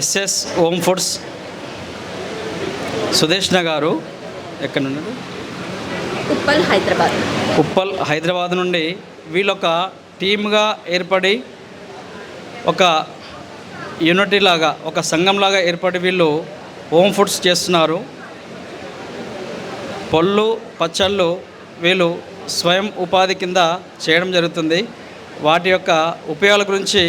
SS home foods Sudeshna గారు ఎక్కడ ఉన్నారు ఉప్పల్ హైదరాబాద్. ఉప్పల్ హైదరాబాద్ నుండి వీళ్ళొక టీమ్గా ఏర్పడి ఒక యూనిటీ లాగా ఒక సంఘంలాగా ఏర్పడి వీళ్ళు హోమ్ ఫుడ్స్ చేస్తున్నారు. పళ్ళు పచ్చళ్ళు వీళ్ళు స్వయం ఉపాధి కింద చేయడం జరుగుతుంది. వాటి యొక్క ఉపయోగాల గురించి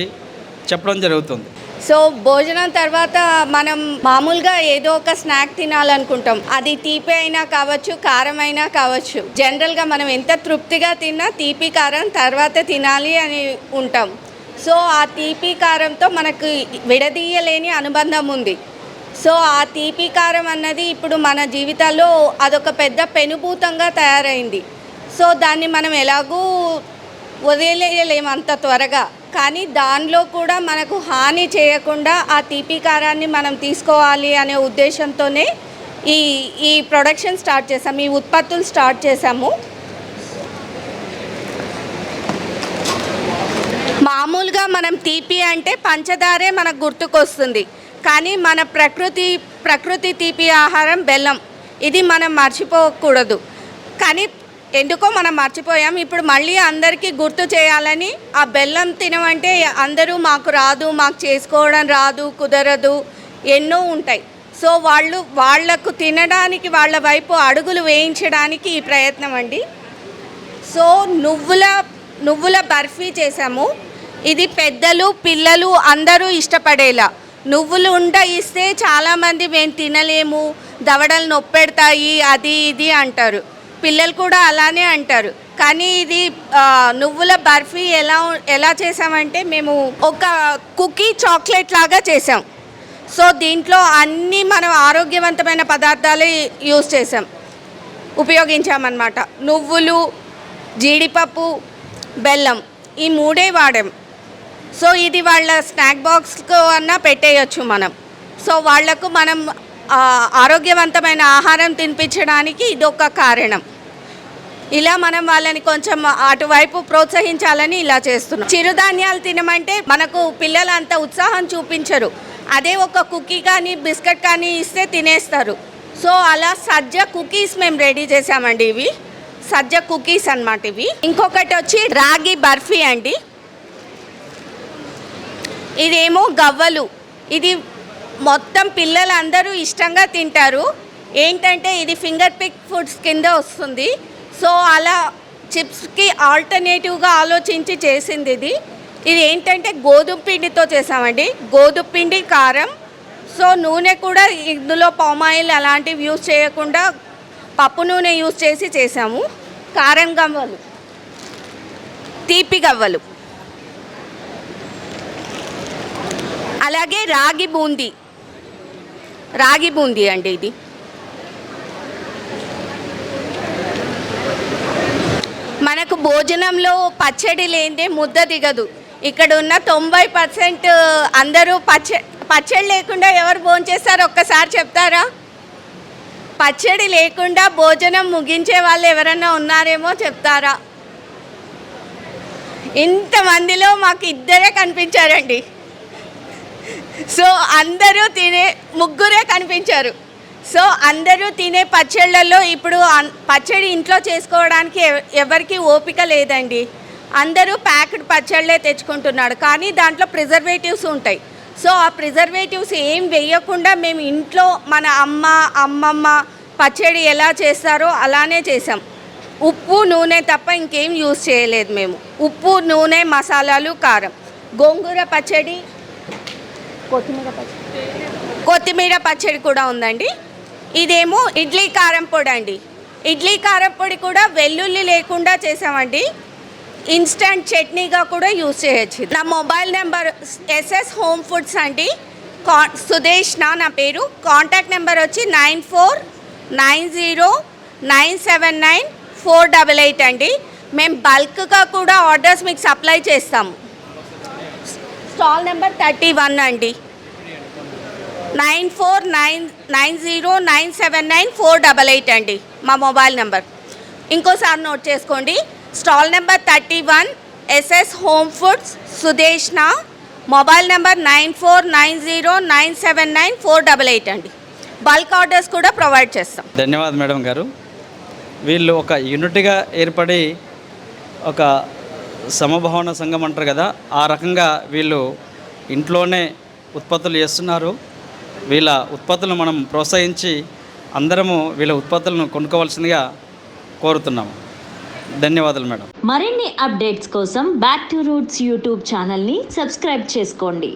చెప్పడం జరుగుతుంది. సో భోజనం తర్వాత మనం మామూలుగా ఏదో ఒక స్నాక్ తినాలనుకుంటాం. అది తీపి అయినా కావచ్చు కారం అయినా కావచ్చు. జనరల్గా మనం ఎంత తృప్తిగా తిన్నా తీపి కారం తర్వాత తినాలి అని ఉంటాం. సో ఆ తీపి కారంతో మనకు విడదీయలేని అనుబంధం ఉంది. సో ఆ తీపి కారం అన్నది ఇప్పుడు మన జీవితాల్లో అదొక పెద్ద పెనుభూతంగా తయారైంది. సో దాన్ని మనం ఎలాగూ వదిలేయలేము అంత త్వరగా. కానీ దానిలో కూడా మనకు హాని చేయకుండా ఆ తీపి కారాన్ని మనం తీసుకోవాలి అనే ఉద్దేశంతోనే ఈ ఈ ప్రొడక్షన్ స్టార్ట్ చేసాము ఈ ఉత్పత్తులు స్టార్ట్ చేసాము మామూలుగా మనం తీపి అంటే పంచదారే మనకు గుర్తుకొస్తుంది. కానీ మన ప్రకృతి ప్రకృతి తీపి ఆహారం బెల్లం. ఇది మనం మర్చిపోకూడదు. కానీ ఎందుకో మనం మర్చిపోయాం. ఇప్పుడు మళ్ళీ అందరికీ గుర్తు చేయాలని ఆ బెల్లం తినమంటే అందరూ మాకు రాదు మాకు చేసుకోవడం రాదు కుదరదు ఎన్నో ఉంటాయి. సో వాళ్ళు వాళ్ళకు తినడానికి వాళ్ళ వైపు అడుగులు వేయించడానికి ఈ ప్రయత్నం అండి. సో నువ్వుల నువ్వుల బర్ఫీ చేసాము. ఇది పెద్దలు పిల్లలు అందరూ ఇష్టపడేలా. నువ్వులు ఉండ ఇస్తే చాలామంది మేము తినలేము దవడలు నొప్పెడతాయి అది ఇది అంటారు. పిల్లలు కూడా అలానే అంటారు. కానీ ఇది నువ్వుల బర్ఫీ ఎలా ఎలా చేసామంటే మేము ఒక కుకీ చాక్లెట్ లాగా చేసాం. సో దీంట్లో అన్ని మనం ఆరోగ్యవంతమైన పదార్థాలే యూస్ చేసాం. ఉపయోగించామన్నమాట. నువ్వులు జీడిపప్పు బెల్లం ఈ మూడే వాడాం. సో ఇది వాళ్ళ స్నాక్ బాక్స్కు అన్నా పెట్టేయచ్చు మనం. సో వాళ్ళకు మనం ఆరోగ్యవంతమైన ఆహారం తినిపించడానికి ఇది ఒక కారణం. ఇలా మనం వాళ్ళని కొంచెం అటువైపు ప్రోత్సహించాలని ఇలా చేస్తున్నాం. చిరుధాన్యాలు తినమంటే మనకు పిల్లలు అంత ఉత్సాహం చూపించరు. అదే ఒక కుకీ కానీ బిస్కెట్ కానీ ఇస్తే తినేస్తారు. సో అలా సజ్జ కుకీస్ మేము రెడీ చేసామండి ఇవి. సజ్జ కుకీస్ అనమాట ఇవి. ఇంకొకటి వచ్చి రాగి బర్ఫీ అండి. ఇదేమో గవ్వలు. ఇది మొత్తం పిల్లలందరూ ఇష్టంగా తింటారు. ఏంటంటే ఇది ఫింగర్ పిక్ ఫుడ్స్ కింద వస్తుంది. సో అలా చిప్స్కి ఆల్టర్నేటివ్గా ఆలోచించి చేసింది ఇది. ఇది ఏంటంటే గోధుమ పిండితో చేసామండి. గోధుమ పిండి కారం. సో నూనె కూడా ఇందులో పామాయిల్ అలాంటివి యూజ్ చేయకుండా పప్పు నూనె యూజ్ చేసి చేసాము. కారం గవ్వలు. తీపి గవ్వలు. అలాగే రాగి బూందీ. రాగి బూందీ అండి ఇది. మనకు భోజనంలో పచ్చడి లేనిదే ముద్ద దిగదు. ఇక్కడ ఉన్న తొంభై పర్సెంట్ అందరూ పచ్చ పచ్చడి లేకుండా ఎవరు భోంచేస్తారు ఒక్కసారి చెప్తారా? పచ్చడి లేకుండా భోజనం ముగించే వాళ్ళు ఎవరన్నా ఉన్నారేమో చెప్తారా? ఇంతమందిలో మాకు ఇద్దరే కనిపించారండి. సో అందరూ తినే ముగ్గురే కనిపించారు. సో అందరూ తినే పచ్చళ్ళల్లో ఇప్పుడు అన్- పచ్చడి ఇంట్లో చేసుకోవడానికి ఎవ- ఎవరికి ఓపిక లేదండి. అందరూ ప్యాక్డ్ పచ్చళ్ళే తెచ్చుకుంటున్నాడు కానీ దాంట్లో ప్రిజర్వేటివ్స్ ఉంటాయి. సో ఆ ప్రిజర్వేటివ్స్ ఏం వేయకుండా మేము ఇంట్లో మన అమ్మ అమ్మమ్మ పచ్చడి ఎలా చేస్తారో అలానే చేసాం ఉప్పు నూనె తప్ప ఇంకేం యూజ్ చేయలేదు మేము. ఉప్పు నూనె మసాలాలు కారం. గోంగూర పచ్చడి కొత్తిమీర పచ్చడి. కొత్తిమీర పచ్చడి కూడా ఉందండి. ఇదేమో ఇడ్లీ కారం పొడి అండి. ఇడ్లీ కారం పొడి కూడా వెల్లుల్లి లేకుండా చేసామండి. ఇన్స్టంట్ చట్నీగా కూడా యూజ్ చేయొచ్చు. నా mobile number SS home foods అండి. కా సుదేష్ నా నా పేరు. కాంటాక్ట్ నెంబర్ వచ్చి nine four nine zero nine seven nine four double eight అండి. మేము బల్క్గా కూడా ఆర్డర్స్ మీకు సప్లై చేస్తాము. స్టాల్ నెంబర్ థర్టీ వన్ అండి. Nine four nine nine zero nine seven nine four double eight అండి మా మొబైల్ నెంబర్. ఇంకోసారి నోట్ చేసుకోండి. Stall number thirty one SS home foods Sudeshna. Mobile number nine four nine zero nine seven nine four double eight అండి. Bulk orders కూడా provide చేస్తాం. ధన్యవాదాలు madam గారు. వీళ్ళు ఒక యూనిట్గా ఏర్పడి ఒక సమభావన సంఘం అంటారు కదా ఆ రకంగా వీళ్ళు ఇంట్లోనే ఉత్పత్తులు చేస్తున్నారు. వీళ్ళ ఉత్పత్తులను మనం ప్రోత్సహించి అందరము వీళ్ళ ఉత్పత్తులను కొనుక్కోవాల్సిందిగా కోరుతున్నాము. ధన్యవాదాలు మేడం. మరిన్ని అప్డేట్స్ కోసం బ్యాక్ టు రూట్స్ యూట్యూబ్ ఛానల్ని సబ్స్క్రైబ్ చేసుకోండి.